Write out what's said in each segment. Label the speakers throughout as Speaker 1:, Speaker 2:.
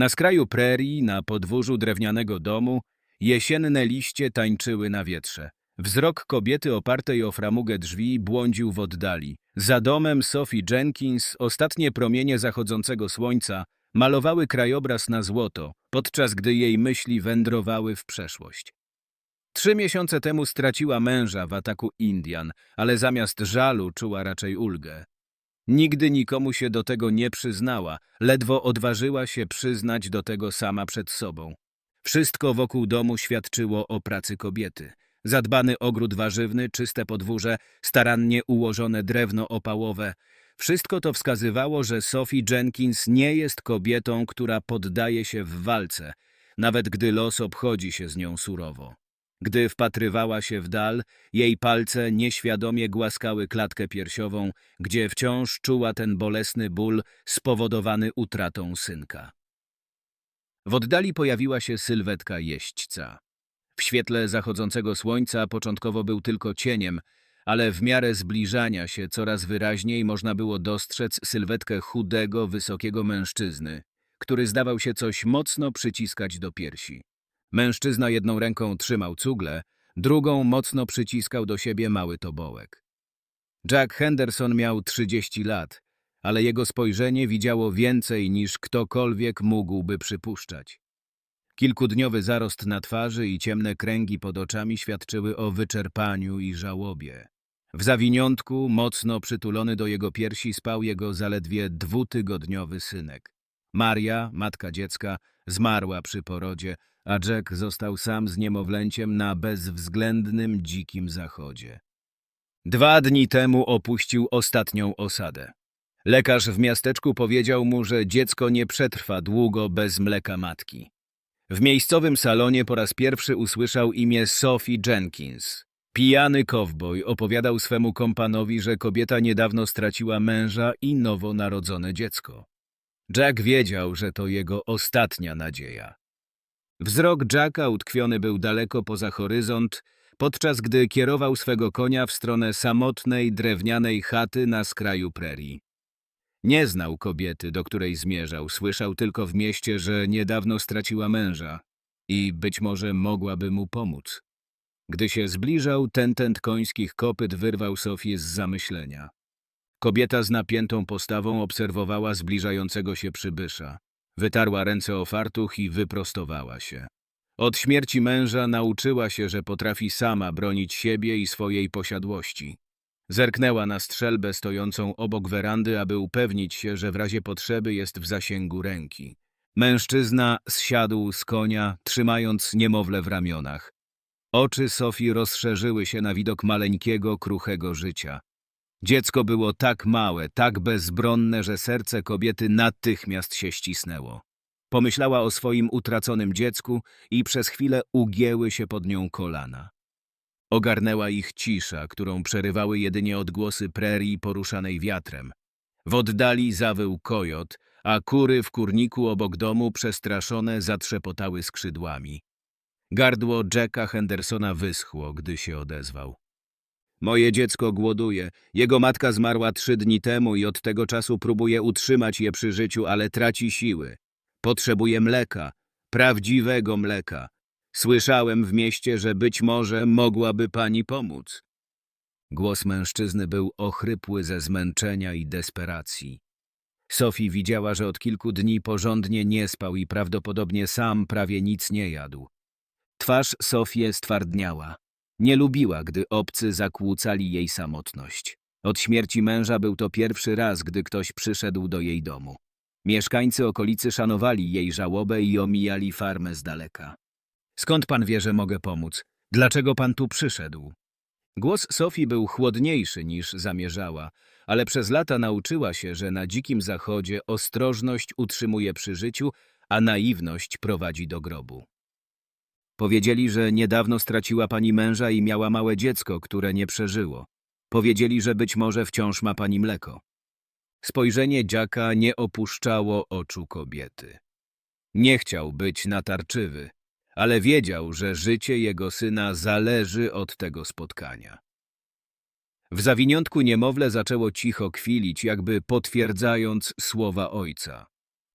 Speaker 1: Na skraju prerii, na podwórzu drewnianego domu, jesienne liście tańczyły na wietrze. Wzrok kobiety opartej o framugę drzwi błądził w oddali. Za domem Sophie Jenkins ostatnie promienie zachodzącego słońca malowały krajobraz na złoto, podczas gdy jej myśli wędrowały w przeszłość. Trzy miesiące temu straciła męża w ataku Indian, ale zamiast żalu czuła raczej ulgę. Nigdy nikomu się do tego nie przyznała, ledwo odważyła się przyznać do tego sama przed sobą. Wszystko wokół domu świadczyło o pracy kobiety. Zadbany ogród warzywny, czyste podwórze, starannie ułożone drewno opałowe. Wszystko to wskazywało, że Sophie Jenkins nie jest kobietą, która poddaje się w walce, nawet gdy los obchodzi się z nią surowo. Gdy wpatrywała się w dal, jej palce nieświadomie głaskały klatkę piersiową, gdzie wciąż czuła ten bolesny ból spowodowany utratą synka. W oddali pojawiła się sylwetka jeźdźca. W świetle zachodzącego słońca początkowo był tylko cieniem, ale w miarę zbliżania się coraz wyraźniej można było dostrzec sylwetkę chudego, wysokiego mężczyzny, który zdawał się coś mocno przyciskać do piersi. Mężczyzna jedną ręką trzymał cugle, drugą mocno przyciskał do siebie mały tobołek. Jack Henderson miał 30 lat, ale jego spojrzenie widziało więcej niż ktokolwiek mógłby przypuszczać. Kilkudniowy zarost na twarzy i ciemne kręgi pod oczami świadczyły o wyczerpaniu i żałobie. W zawiniątku, mocno przytulony do jego piersi, spał jego zaledwie dwutygodniowy synek. Maria, matka dziecka, zmarła przy porodzie, a Jack został sam z niemowlęciem na bezwzględnym, dzikim zachodzie. Dwa dni temu opuścił ostatnią osadę. Lekarz w miasteczku powiedział mu, że dziecko nie przetrwa długo bez mleka matki. W miejscowym salonie po raz pierwszy usłyszał imię Sophie Jenkins. Pijany kowboj opowiadał swemu kompanowi, że kobieta niedawno straciła męża i nowonarodzone dziecko. Jack wiedział, że to jego ostatnia nadzieja. Wzrok Jacka utkwiony był daleko poza horyzont, podczas gdy kierował swego konia w stronę samotnej, drewnianej chaty na skraju prerii. Nie znał kobiety, do której zmierzał, słyszał tylko w mieście, że niedawno straciła męża i być może mogłaby mu pomóc. Gdy się zbliżał, tentent końskich kopyt wyrwał Sofię z zamyślenia. Kobieta z napiętą postawą obserwowała zbliżającego się przybysza. Wytarła ręce o fartuch i wyprostowała się. Od śmierci męża nauczyła się, że potrafi sama bronić siebie i swojej posiadłości. Zerknęła na strzelbę stojącą obok werandy, aby upewnić się, że w razie potrzeby jest w zasięgu ręki. Mężczyzna zsiadł z konia, trzymając niemowlę w ramionach. Oczy Sofii rozszerzyły się na widok maleńkiego, kruchego życia. Dziecko było tak małe, tak bezbronne, że serce kobiety natychmiast się ścisnęło. Pomyślała o swoim utraconym dziecku i przez chwilę ugięły się pod nią kolana. Ogarnęła ich cisza, którą przerywały jedynie odgłosy prerii poruszanej wiatrem. W oddali zawył kojot, a kury w kurniku obok domu przestraszone zatrzepotały skrzydłami. Gardło Jacka Hendersona wyschło, gdy się odezwał. Moje dziecko głoduje. Jego matka zmarła trzy dni temu i od tego czasu próbuje utrzymać je przy życiu, ale traci siły. Potrzebuje mleka, prawdziwego mleka. Słyszałem w mieście, że być może mogłaby pani pomóc. Głos mężczyzny był ochrypły ze zmęczenia i desperacji. Sophie widziała, że od kilku dni porządnie nie spał i prawdopodobnie sam prawie nic nie jadł. Twarz Sofie stwardniała. Nie lubiła, gdy obcy zakłócali jej samotność. Od śmierci męża był to pierwszy raz, gdy ktoś przyszedł do jej domu. Mieszkańcy okolicy szanowali jej żałobę i omijali farmę z daleka. Skąd pan wie, że mogę pomóc? Dlaczego pan tu przyszedł? Głos Sofii był chłodniejszy niż zamierzała, ale przez lata nauczyła się, że na dzikim zachodzie ostrożność utrzymuje przy życiu, a naiwność prowadzi do grobu. Powiedzieli, że niedawno straciła pani męża i miała małe dziecko, które nie przeżyło. Powiedzieli, że być może wciąż ma pani mleko. Spojrzenie dziaka nie opuszczało oczu kobiety. Nie chciał być natarczywy, ale wiedział, że życie jego syna zależy od tego spotkania. W zawiniątku niemowlę zaczęło cicho kwilić, jakby potwierdzając słowa ojca.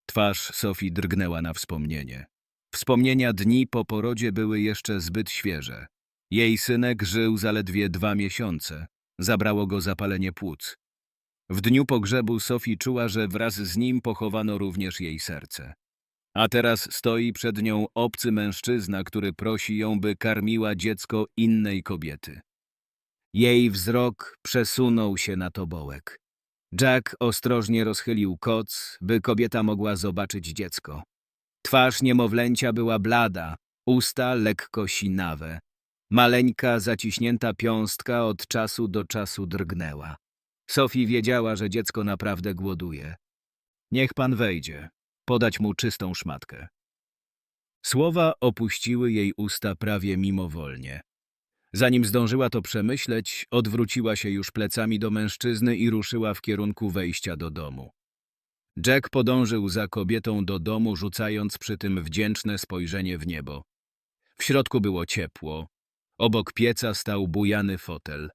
Speaker 1: Twarz Sofii drgnęła na wspomnienie. Wspomnienia dni po porodzie były jeszcze zbyt świeże. Jej synek żył zaledwie dwa miesiące. Zabrało go zapalenie płuc. W dniu pogrzebu Sofii czuła, że wraz z nim pochowano również jej serce. A teraz stoi przed nią obcy mężczyzna, który prosi ją, by karmiła dziecko innej kobiety. Jej wzrok przesunął się na tobołek. Jack ostrożnie rozchylił koc, by kobieta mogła zobaczyć dziecko. Twarz niemowlęcia była blada, usta lekko sinawe. Maleńka, zaciśnięta piąstka od czasu do czasu drgnęła. Sophie wiedziała, że dziecko naprawdę głoduje. Niech pan wejdzie, podać mu czystą szmatkę. Słowa opuściły jej usta prawie mimowolnie. Zanim zdążyła to przemyśleć, odwróciła się już plecami do mężczyzny i ruszyła w kierunku wejścia do domu. Jack podążył za kobietą do domu, rzucając przy tym wdzięczne spojrzenie w niebo. W środku było ciepło. Obok pieca stał bujany fotel.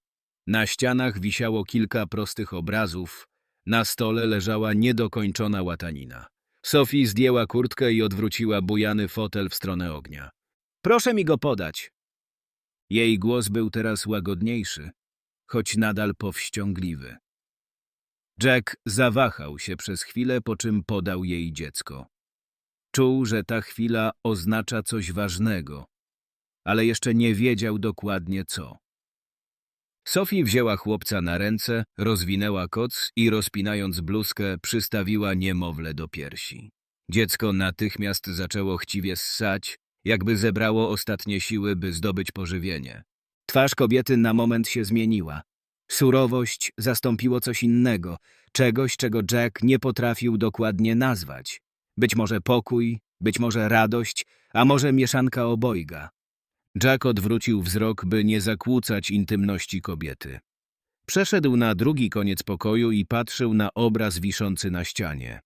Speaker 1: Na ścianach wisiało kilka prostych obrazów. Na stole leżała niedokończona łatanina. Sophie zdjęła kurtkę i odwróciła bujany fotel w stronę ognia. Proszę mi go podać. Jej głos był teraz łagodniejszy, choć nadal powściągliwy. Jack zawahał się przez chwilę, po czym podał jej dziecko. Czuł, że ta chwila oznacza coś ważnego, ale jeszcze nie wiedział dokładnie co. Sophie wzięła chłopca na ręce, rozwinęła koc i rozpinając bluzkę przystawiła niemowlę do piersi. Dziecko natychmiast zaczęło chciwie ssać, jakby zebrało ostatnie siły, by zdobyć pożywienie. Twarz kobiety na moment się zmieniła. Surowość zastąpiło coś innego, czegoś, czego Jack nie potrafił dokładnie nazwać. Być może pokój, być może radość, a może mieszanka obojga. Jack odwrócił wzrok, by nie zakłócać intymności kobiety. Przeszedł na drugi koniec pokoju i patrzył na obraz wiszący na ścianie.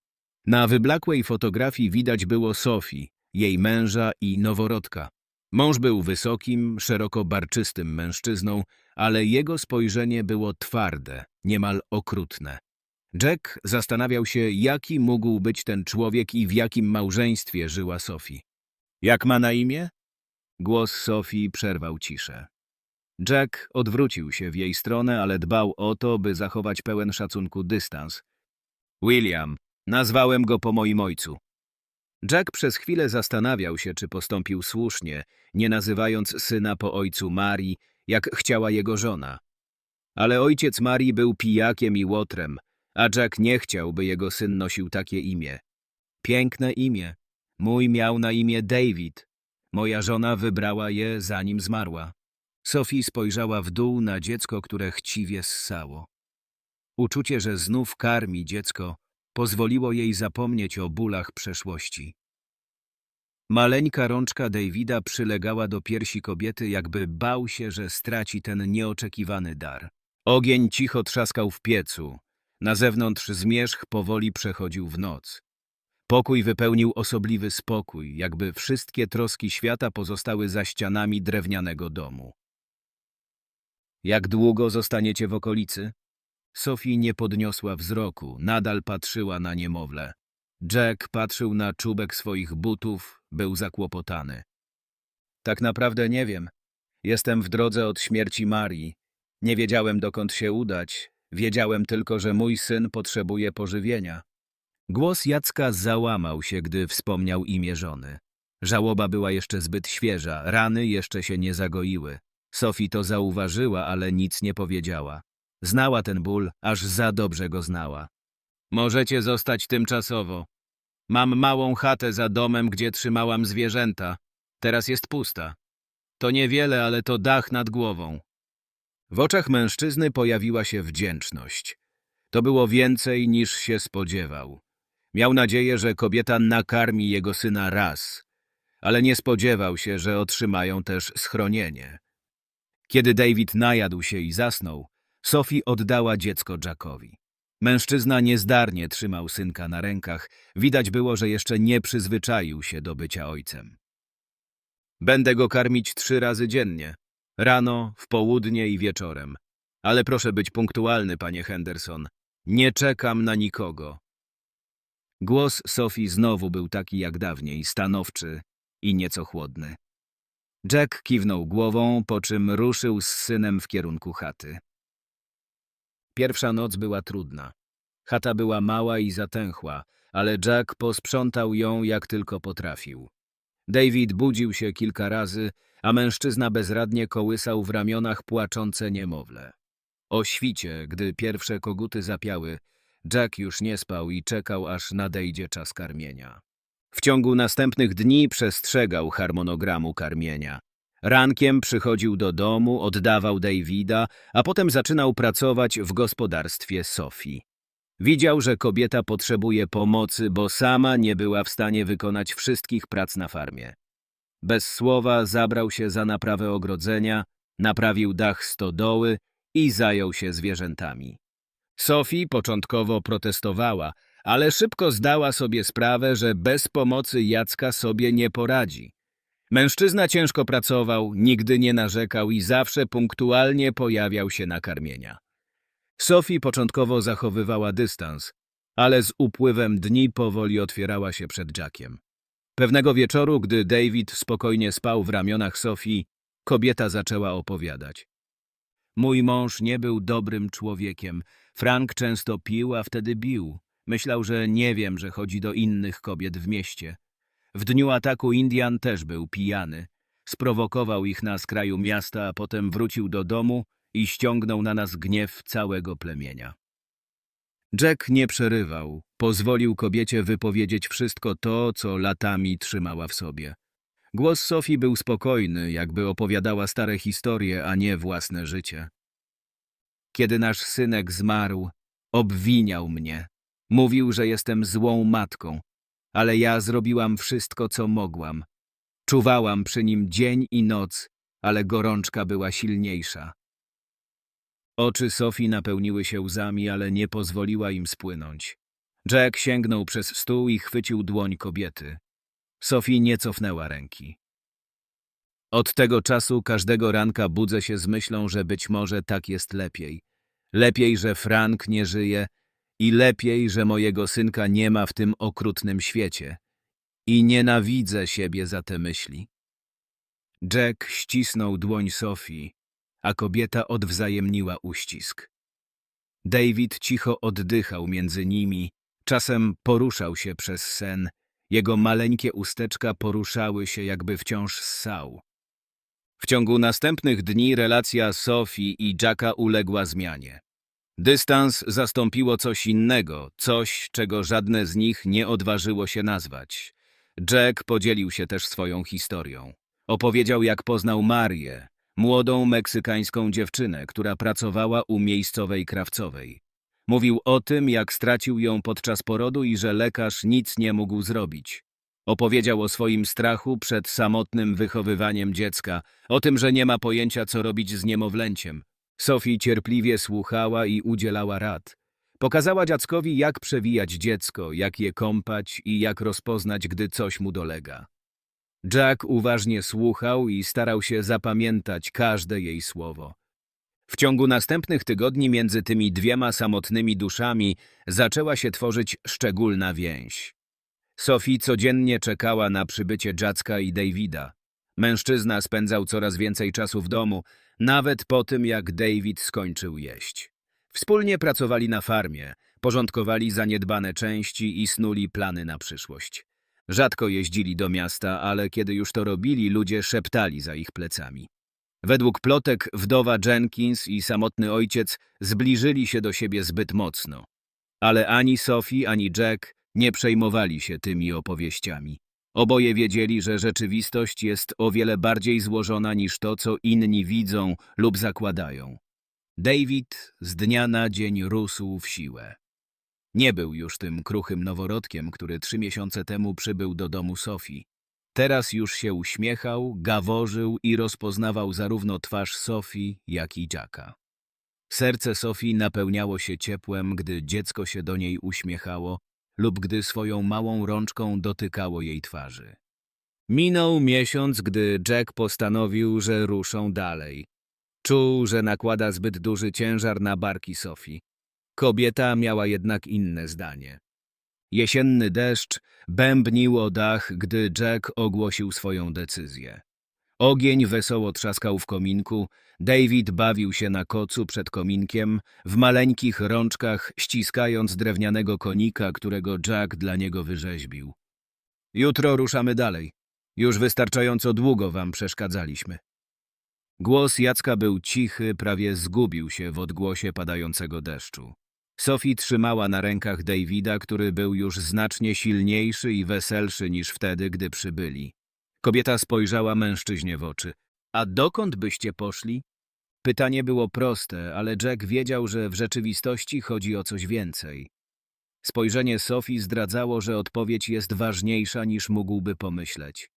Speaker 1: Na wyblakłej fotografii widać było Sophie, jej męża i noworodka. Mąż był wysokim, szeroko barczystym mężczyzną, ale jego spojrzenie było twarde, niemal okrutne. Jack zastanawiał się, jaki mógł być ten człowiek i w jakim małżeństwie żyła Sophie. Jak ma na imię? Głos Sophie przerwał ciszę. Jack odwrócił się w jej stronę, ale dbał o to, by zachować pełen szacunku dystans. William. Nazwałem go po moim ojcu. Jack przez chwilę zastanawiał się, czy postąpił słusznie, nie nazywając syna po ojcu Marii, jak chciała jego żona. Ale ojciec Marii był pijakiem i łotrem, a Jack nie chciał, by jego syn nosił takie imię. Piękne imię. Mój miał na imię David. Moja żona wybrała je, zanim zmarła. Sophie spojrzała w dół na dziecko, które chciwie ssało. Uczucie, że znów karmi dziecko, pozwoliło jej zapomnieć o bólach przeszłości. Maleńka rączka Davida przylegała do piersi kobiety, jakby bał się, że straci ten nieoczekiwany dar. Ogień cicho trzaskał w piecu. Na zewnątrz zmierzch powoli przechodził w noc. Pokój wypełnił osobliwy spokój, jakby wszystkie troski świata pozostały za ścianami drewnianego domu. Jak długo zostaniecie w okolicy? Sophie nie podniosła wzroku, nadal patrzyła na niemowlę. Jack patrzył na czubek swoich butów, był zakłopotany. Tak naprawdę nie wiem. Jestem w drodze od śmierci Marii. Nie wiedziałem, dokąd się udać. Wiedziałem tylko, że mój syn potrzebuje pożywienia. Głos Jacka załamał się, gdy wspomniał imię żony. Żałoba była jeszcze zbyt świeża, rany jeszcze się nie zagoiły. Sophie to zauważyła, ale nic nie powiedziała. Znała ten ból, aż za dobrze go znała. Możecie zostać tymczasowo. Mam małą chatę za domem, gdzie trzymałam zwierzęta. Teraz jest pusta. To niewiele, ale to dach nad głową. W oczach mężczyzny pojawiła się wdzięczność. To było więcej niż się spodziewał. Miał nadzieję, że kobieta nakarmi jego syna raz, ale nie spodziewał się, że otrzymają też schronienie. Kiedy David najadł się i zasnął, Sophie oddała dziecko Jackowi. Mężczyzna niezdarnie trzymał synka na rękach. Widać było, że jeszcze nie przyzwyczaił się do bycia ojcem. Będę go karmić trzy razy dziennie. Rano, w południe i wieczorem. Ale proszę być punktualny, panie Henderson. Nie czekam na nikogo. Głos Sofii znowu był taki jak dawniej, stanowczy i nieco chłodny. Jack kiwnął głową, po czym ruszył z synem w kierunku chaty. Pierwsza noc była trudna. Chata była mała i zatęchła, ale Jack posprzątał ją jak tylko potrafił. David budził się kilka razy, a mężczyzna bezradnie kołysał w ramionach płaczące niemowlę. O świcie, gdy pierwsze koguty zapiały, Jack już nie spał i czekał, aż nadejdzie czas karmienia. W ciągu następnych dni przestrzegał harmonogramu karmienia. Rankiem przychodził do domu, oddawał Davida, a potem zaczynał pracować w gospodarstwie Sofii. Widział, że kobieta potrzebuje pomocy, bo sama nie była w stanie wykonać wszystkich prac na farmie. Bez słowa zabrał się za naprawę ogrodzenia, naprawił dach stodoły i zajął się zwierzętami. Sophie początkowo protestowała, ale szybko zdała sobie sprawę, że bez pomocy Jacka sobie nie poradzi. Mężczyzna ciężko pracował, nigdy nie narzekał i zawsze punktualnie pojawiał się na karmienia. Sophie początkowo zachowywała dystans, ale z upływem dni powoli otwierała się przed Jackiem. Pewnego wieczoru, gdy David spokojnie spał w ramionach Sophie, kobieta zaczęła opowiadać. Mój mąż nie był dobrym człowiekiem. Frank często pił, a wtedy bił. Myślał, że nie wiem, że chodzi do innych kobiet w mieście. W dniu ataku Indian też był pijany. Sprowokował ich na skraju miasta, a potem wrócił do domu i ściągnął na nas gniew całego plemienia. Jack nie przerywał, pozwolił kobiecie wypowiedzieć wszystko to, co latami trzymała w sobie. Głos Sofii był spokojny, jakby opowiadała stare historie, a nie własne życie. Kiedy nasz synek zmarł, obwiniał mnie. Mówił, że jestem złą matką, ale ja zrobiłam wszystko, co mogłam. Czuwałam przy nim dzień i noc, ale gorączka była silniejsza. Oczy Sofii napełniły się łzami, ale nie pozwoliła im spłynąć. Jack sięgnął przez stół i chwycił dłoń kobiety. Sophie nie cofnęła ręki. Od tego czasu każdego ranka budzę się z myślą, że być może tak jest lepiej. Lepiej, że Frank nie żyje i lepiej, że mojego synka nie ma w tym okrutnym świecie. I nienawidzę siebie za te myśli. Jack ścisnął dłoń Sophie, a kobieta odwzajemniła uścisk. David cicho oddychał między nimi, czasem poruszał się przez sen, jego maleńkie usteczka poruszały się, jakby wciąż ssał. W ciągu następnych dni relacja Sophie i Jacka uległa zmianie. Dystans zastąpiło coś innego, coś, czego żadne z nich nie odważyło się nazwać. Jack podzielił się też swoją historią. Opowiedział, jak poznał Marię, młodą meksykańską dziewczynę, która pracowała u miejscowej krawcowej. Mówił o tym, jak stracił ją podczas porodu i że lekarz nic nie mógł zrobić. Opowiedział o swoim strachu przed samotnym wychowywaniem dziecka, o tym, że nie ma pojęcia, co robić z niemowlęciem. Sophie cierpliwie słuchała i udzielała rad. Pokazała dzieckowi, jak przewijać dziecko, jak je kąpać i jak rozpoznać, gdy coś mu dolega. Jack uważnie słuchał i starał się zapamiętać każde jej słowo. W ciągu następnych tygodni między tymi dwiema samotnymi duszami zaczęła się tworzyć szczególna więź. Sophie codziennie czekała na przybycie Jacka i Davida. Mężczyzna spędzał coraz więcej czasu w domu, nawet po tym, jak David skończył jeść. Wspólnie pracowali na farmie, porządkowali zaniedbane części i snuli plany na przyszłość. Rzadko jeździli do miasta, ale kiedy już to robili, ludzie szeptali za ich plecami. Według plotek wdowa Jenkins i samotny ojciec zbliżyli się do siebie zbyt mocno. Ale ani Sophie, ani Jack nie przejmowali się tymi opowieściami. Oboje wiedzieli, że rzeczywistość jest o wiele bardziej złożona niż to, co inni widzą lub zakładają. David z dnia na dzień rósł w siłę. Nie był już tym kruchym noworodkiem, który trzy miesiące temu przybył do domu Sofii. Teraz już się uśmiechał, gaworzył i rozpoznawał zarówno twarz Sofii, jak i Jacka. Serce Sofii napełniało się ciepłem, gdy dziecko się do niej uśmiechało lub gdy swoją małą rączką dotykało jej twarzy. Minął miesiąc, gdy Jack postanowił, że ruszą dalej. Czuł, że nakłada zbyt duży ciężar na barki Sofii. Kobieta miała jednak inne zdanie. Jesienny deszcz bębnił o dach, gdy Jack ogłosił swoją decyzję. Ogień wesoło trzaskał w kominku, David bawił się na kocu przed kominkiem, w maleńkich rączkach ściskając drewnianego konika, którego Jack dla niego wyrzeźbił. Jutro ruszamy dalej. Już wystarczająco długo wam przeszkadzaliśmy. Głos Jacka był cichy, prawie zgubił się w odgłosie padającego deszczu. Sophie trzymała na rękach Davida, który był już znacznie silniejszy i weselszy niż wtedy, gdy przybyli. Kobieta spojrzała mężczyźnie w oczy. A dokąd byście poszli? Pytanie było proste, ale Jack wiedział, że w rzeczywistości chodzi o coś więcej. Spojrzenie Sophie zdradzało, że odpowiedź jest ważniejsza niż mógłby pomyśleć.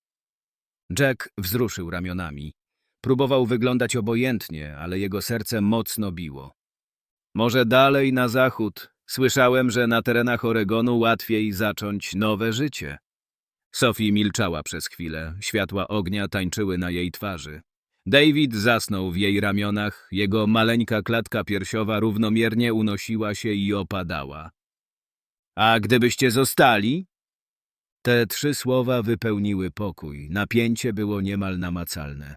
Speaker 1: Jack wzruszył ramionami. Próbował wyglądać obojętnie, ale jego serce mocno biło. Może dalej na zachód. Słyszałem, że na terenach Oregonu łatwiej zacząć nowe życie. Sophie milczała przez chwilę. Światła ognia tańczyły na jej twarzy. David zasnął w jej ramionach, jego maleńka klatka piersiowa równomiernie unosiła się i opadała. A gdybyście zostali? Te trzy słowa wypełniły pokój. Napięcie było niemal namacalne.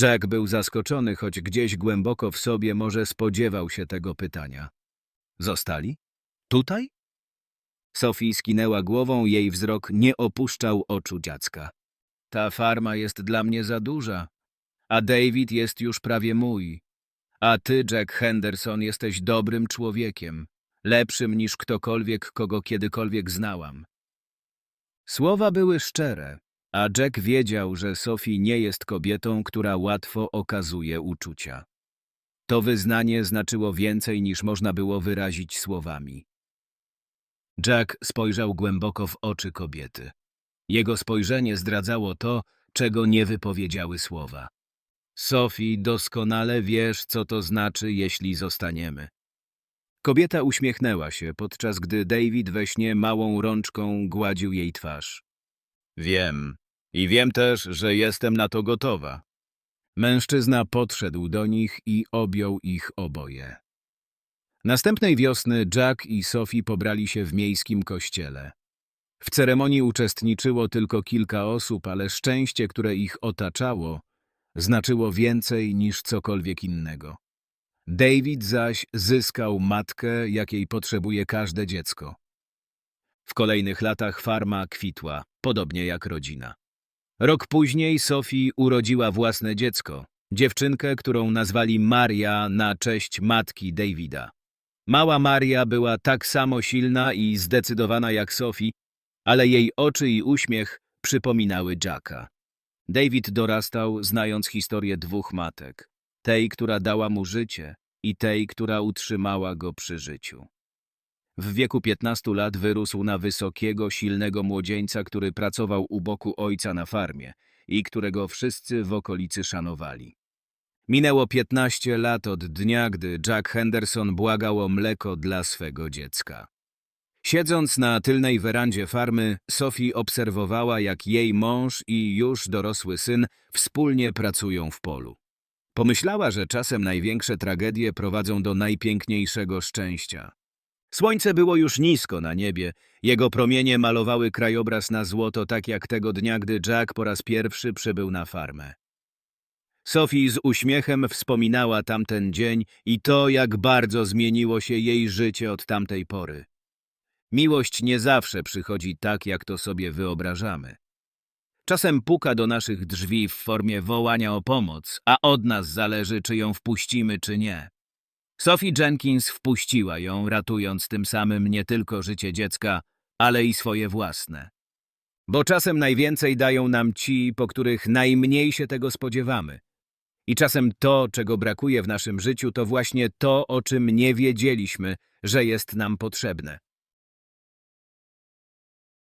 Speaker 1: Jack był zaskoczony, choć gdzieś głęboko w sobie może spodziewał się tego pytania. Zostali? Tutaj? Sophie skinęła głową, jej wzrok nie opuszczał oczu dziecka. Ta farma jest dla mnie za duża, a David jest już prawie mój. A ty, Jack Henderson, jesteś dobrym człowiekiem, lepszym niż ktokolwiek, kogo kiedykolwiek znałam. Słowa były szczere, a Jack wiedział, że Sophie nie jest kobietą, która łatwo okazuje uczucia. To wyznanie znaczyło więcej niż można było wyrazić słowami. Jack spojrzał głęboko w oczy kobiety. Jego spojrzenie zdradzało to, czego nie wypowiedziały słowa. Sophie, doskonale wiesz, co to znaczy, jeśli zostaniemy. Kobieta uśmiechnęła się, podczas gdy David we śnie małą rączką gładził jej twarz. Wiem. I wiem też, że jestem na to gotowa. Mężczyzna podszedł do nich i objął ich oboje. Następnej wiosny Jack i Sophie pobrali się w miejskim kościele. W ceremonii uczestniczyło tylko kilka osób, ale szczęście, które ich otaczało, znaczyło więcej niż cokolwiek innego. David zaś zyskał matkę, jakiej potrzebuje każde dziecko. W kolejnych latach farma kwitła, podobnie jak rodzina. Rok później Sophie urodziła własne dziecko, dziewczynkę, którą nazwali Maria na cześć matki Davida. Mała Maria była tak samo silna i zdecydowana jak Sophie, ale jej oczy i uśmiech przypominały Jacka. David dorastał, znając historię dwóch matek. Tej, która dała mu życie i tej, która utrzymała go przy życiu. W wieku 15 lat wyrósł na wysokiego, silnego młodzieńca, który pracował u boku ojca na farmie i którego wszyscy w okolicy szanowali. Minęło 15 lat od dnia, gdy Jack Henderson błagał o mleko dla swego dziecka. Siedząc na tylnej werandzie farmy, Sophie obserwowała, jak jej mąż i już dorosły syn wspólnie pracują w polu. Pomyślała, że czasem największe tragedie prowadzą do najpiękniejszego szczęścia. Słońce było już nisko na niebie, jego promienie malowały krajobraz na złoto, tak jak tego dnia, gdy Jack po raz pierwszy przybył na farmę. Sophie z uśmiechem wspominała tamten dzień i to, jak bardzo zmieniło się jej życie od tamtej pory. Miłość nie zawsze przychodzi tak, jak to sobie wyobrażamy. Czasem puka do naszych drzwi w formie wołania o pomoc, a od nas zależy, czy ją wpuścimy, czy nie. Sophie Jenkins wpuściła ją, ratując tym samym nie tylko życie dziecka, ale i swoje własne. Bo czasem najwięcej dają nam ci, po których najmniej się tego spodziewamy. I czasem to, czego brakuje w naszym życiu, to właśnie to, o czym nie wiedzieliśmy, że jest nam potrzebne.